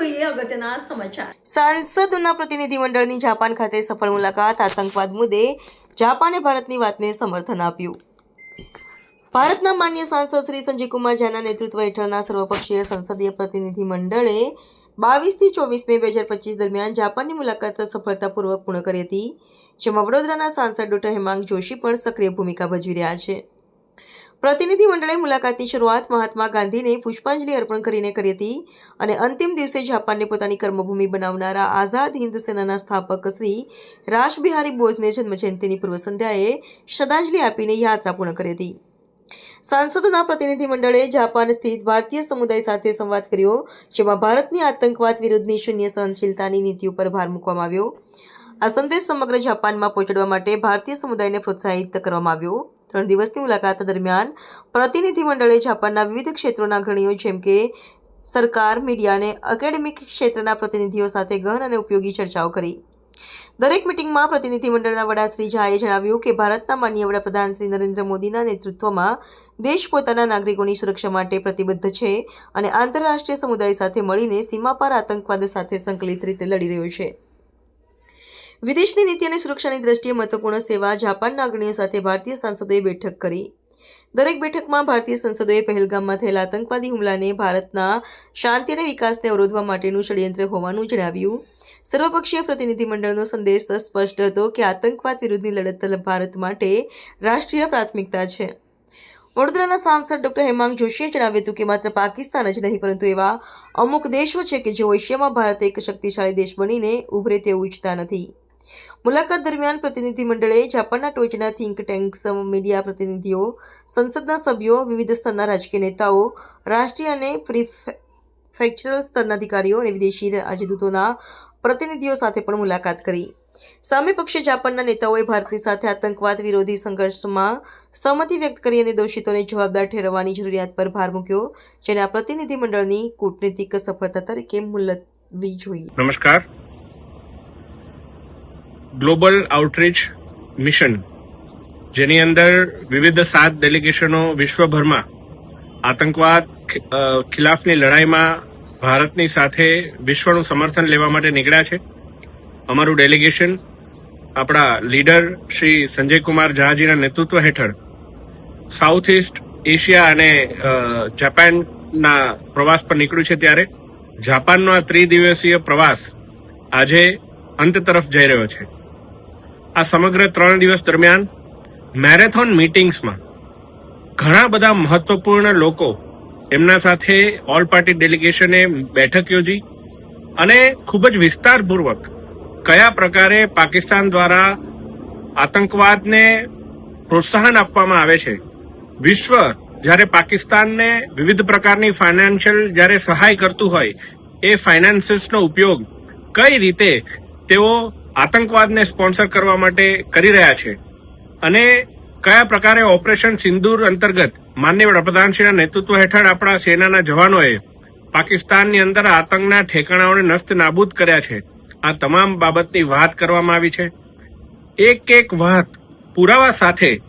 અગત્યના સમાચાર. સાંસદોના પ્રતિનિધિમંડળની જાપાન ખાતે સફળ મુલાકાત, આતંકવાદ મુદ્દે જાપાને ભારતની વાતને સમર્થન આપ્યું. ભારતના માન્ય સાંસદ શ્રી સંજયકુમાર ઝાના નેતૃત્વ હેઠળના સર્વપક્ષીય સંસદીય પ્રતિનિધિ મંડળે બાવીસથી ચોવીસ મે બે હજાર પચીસ દરમિયાન જાપાનની મુલાકાત સફળતાપૂર્વક પૂર્ણ કરી હતી, જેમાં વડોદરાના સાંસદ ડોક્ટર હેમાંગ જોશી પણ સક્રિય ભૂમિકા ભજવી રહ્યા છે. પ્રતિનિધિ મંડળે મુલાકાતની શરૂઆત મહાત્મા ગાંધીને પુષ્પાંજલિ અર્પણ કરીને કરી હતી અને અંતિમ દિવસે જાપાનને પોતાની કર્મભૂમિ બનાવનારા આઝાદ હિન્દ સેનાના સ્થાપક શ્રી રાસબિહારી બોઝને જન્મજયંતિની પૂર્વ સંધ્યાએ શ્રદ્ધાંજલિ આપીને યાત્રા પૂર્ણ કરી હતી. સાંસદોના પ્રતિનિધિ મંડળે જાપાન સ્થિત ભારતીય સમુદાય સાથે સંવાદ કર્યો, જેમાં ભારતની આતંકવાદ વિરુદ્ધની શૂન્ય સહનશીલતાની નીતિ ઉપર ભાર મૂકવામાં આવ્યો. આ સંદેશ સમગ્ર જાપાનમાં પહોંચાડવા માટે ભારતીય સમુદાયને પ્રોત્સાહિત કરવામાં આવ્યો. ત્રણ દિવસની મુલાકાત દરમિયાન પ્રતિનિધિમંડળે જાપાનના વિવિધ ક્ષેત્રોના અગ્રણીઓ જેમ કે સરકાર, મીડિયા અને એકેડેમિક ક્ષેત્રના પ્રતિનિધિઓ સાથે ગહન અને ઉપયોગી ચર્ચાઓ કરી. દરેક મિટિંગમાં પ્રતિનિધિમંડળના વડા શ્રી ઝાએ જણાવ્યું કે ભારતના માનનીય વડાપ્રધાન શ્રી નરેન્દ્ર મોદીના નેતૃત્વમાં દેશ પોતાના નાગરિકોની સુરક્ષા માટે પ્રતિબદ્ધ છે અને આંતરરાષ્ટ્રીય સમુદાય સાથે મળીને સીમા પાર આતંકવાદ સાથે સંકલિત રીતે લડી રહ્યો છે. વિદેશની નીતિ અને સુરક્ષાની દ્રષ્ટિએ મહત્વપૂર્ણ સેવા જાપાનના અગ્રણીઓ સાથે ભારતીય સાંસદોએ બેઠક કરી. દરેક બેઠકમાં ભારતીય સંસદોએ પહેલગામમાં થયેલા આતંકવાદી હુમલાને ભારતના શાંતિ અને વિકાસને અવરોધવા માટેનું ષડયંત્ર હોવાનું જણાવ્યું. સર્વપક્ષીય પ્રતિનિધિમંડળનો સંદેશ સ્પષ્ટ હતો કે આતંકવાદ વિરુદ્ધની લડત ભારત માટે રાષ્ટ્રીય પ્રાથમિકતા છે. વડોદરાના સાંસદ ડોક્ટર હેમાંગ જોશીએ જણાવ્યું હતું કે માત્ર પાકિસ્તાન જ નહીં, પરંતુ એવા અમુક દેશો છે કે જેઓ એશિયામાં ભારત એક શક્તિશાળી દેશ બનીને ઉભરે તેવું ઈચ્છતા નથી. મુલાકાત દરમિયાન પ્રતિનિધિ મંડળે જાપાનના ટોચના થિંક ટેન્ક્સ મીડિયા પ્રતિનિધિઓ, સંસદના સભ્યો, વિવિધ સ્તરના રાજકીય નેતાઓ, રાષ્ટ્રીય અને પ્રિફેક્ચરલ સ્તરના અધિકારીઓ અને વિદેશી રાજદૂતોના પ્રતિનિધિઓ સાથે પણ મુલાકાત કરી. સામે પક્ષે જાપાનના નેતાઓએ ભારતની સાથે આતંકવાદ વિરોધી સંઘર્ષમાં સહમતિ વ્યક્ત કરી અને દોષિતોને જવાબદાર ઠેરવવાની જરૂરિયાત પર ભાર મૂક્યો, જેને આ પ્રતિનિધિમંડળની કૂટનીતિક સફળતા તરીકે મુલતવી જોઈએ. નમસ્કાર. ગ્લોબલ આઉટરીચ મિશન, જેની અંદર વિવિધ સાત ડેલિગેશનો વિશ્વભરમાં આતંકવાદ ખિલાફની લડાઈમાં ભારતની સાથે વિશ્વનું સમર્થન લેવા માટે નીકળ્યા છે. અમારું ડેલિગેશન આપણા લીડર શ્રી સંજય કુમાર ઝાજીના નેતૃત્વ હેઠળ સાઉથ ઇસ્ટ એશિયા અને જાપાનના પ્રવાસ પર નીકળ્યું છે ત્યારે જાપાનનો આ ત્રિદિવસીય પ્રવાસ આજે અંત તરફ જઈ રહ્યો છે. આ સમગ્ર ત્રણ દિવસ દરમિયાન મેરેથોન મિટિંગ્સમાં ઘણા બધા મહત્વપૂર્ણ લોકો એમના સાથે ઓલ પાર્ટી ડેલિગેશને બેઠક યોજી અને ખૂબ જ વિસ્તારપૂર્વક કયા પ્રકારે પાકિસ્તાન દ્વારા આતંકવાદને પ્રોત્સાહન આપવામાં આવે છે. વિશ્વ જ્યારે પાકિસ્તાનને વિવિધ પ્રકારની ફાઇનાન્શિયલ જ્યારે સહાય કરતું હોય, એ ફાઇનાન્સીસનો ઉપયોગ કઈ રીતે તેઓ આતંકવાદને સ્પોન્સર કરવા માટે કરી રહ્યા છે. અને કયા પ્રકારે ઓપરેશન સિંદૂર અંતર્ગત માન્ય વડાપ્રધાનશ્રીના નેતૃત્વ હેઠળ આપણા સેનાના જવાનોએ પાકિસ્તાનની અંદર આતંકના ઠેકાણાઓને નસ્ત નાબૂદ કર્યા છે? આ તમામ બાબતની વાત કરવામાં આવી છે. એક એક વાત પુરાવા સાથે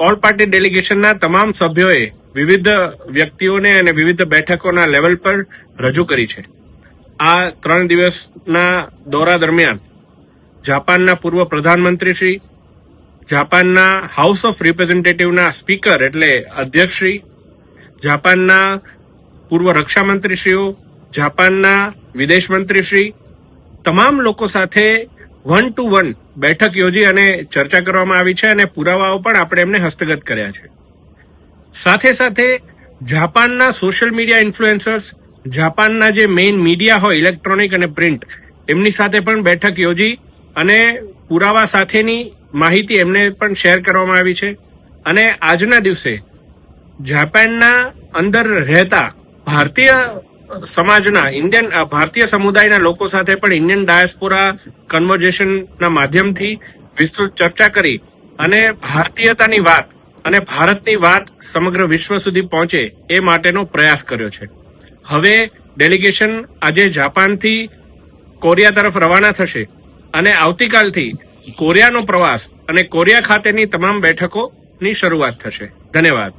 ઓલ પાર્ટી ડેલિગેશનના તમામ સભ્યોએ વિવિધ વ્યક્તિઓને અને વિવિધ બેઠકોના લેવલ પર રજૂ કરી છે. આ ત્રણ દિવસના દોરા દરમિયાન જાપાનના પૂર્વ પ્રધાનમંત્રી શ્રી, જાપાનના હાઉસ ઓફ રિપ્રેઝેન્ટેટિવના સ્પીકર એટલે અધ્યક્ષશ્રી જાપાનના પૂર્વ રક્ષામંત્રીશ્રીઓ જાપાનના વિદેશ મંત્રીશ્રી તમામ લોકો સાથે વન ટુ વન બેઠક યોજી અને ચર્ચા કરવામાં આવી છે અને પુરાવાઓ પણ આપણે એમને હસ્તગત કર્યા છે. સાથે સાથે જાપાનના સોશિયલ મીડિયા ઇન્ફ્લુએન્સર્સ જાપાનના જે મેઇન મીડિયા હોય ઇલેક્ટ્રોનિક અને પ્રિન્ટ એમની સાથે પણ બેઠક યોજી અને પુરાવા સાથેની માહિતી એમને પણ શેર કરવામાં આવી છે. અને આજના દિવસે જાપાનના અંદર રહેતા ભારતીય સમાજના, ઇન્ડિયન ભારતીય સમુદાયના લોકો સાથે પણ ઇન્ડિયન ડાયસ્પોરા કન્વર્ઝેશનના માધ્યમથી વિસ્તૃત ચર્ચા કરી અને ભારતીયતાની વાત અને ભારતની વાત સમગ્ર વિશ્વ સુધી પહોંચે એ માટેનો પ્રયાસ કર્યો છે. હવે ડેલિગેશન આજે જાપાનથી કોરિયા તરફ રવાના થશે. અને આવતીકાલથી કોરિયાનો પ્રવાસ અને કોરિયા ખાતેની તમામ બેઠકોની શરૂઆત થશે. ધન્યવાદ.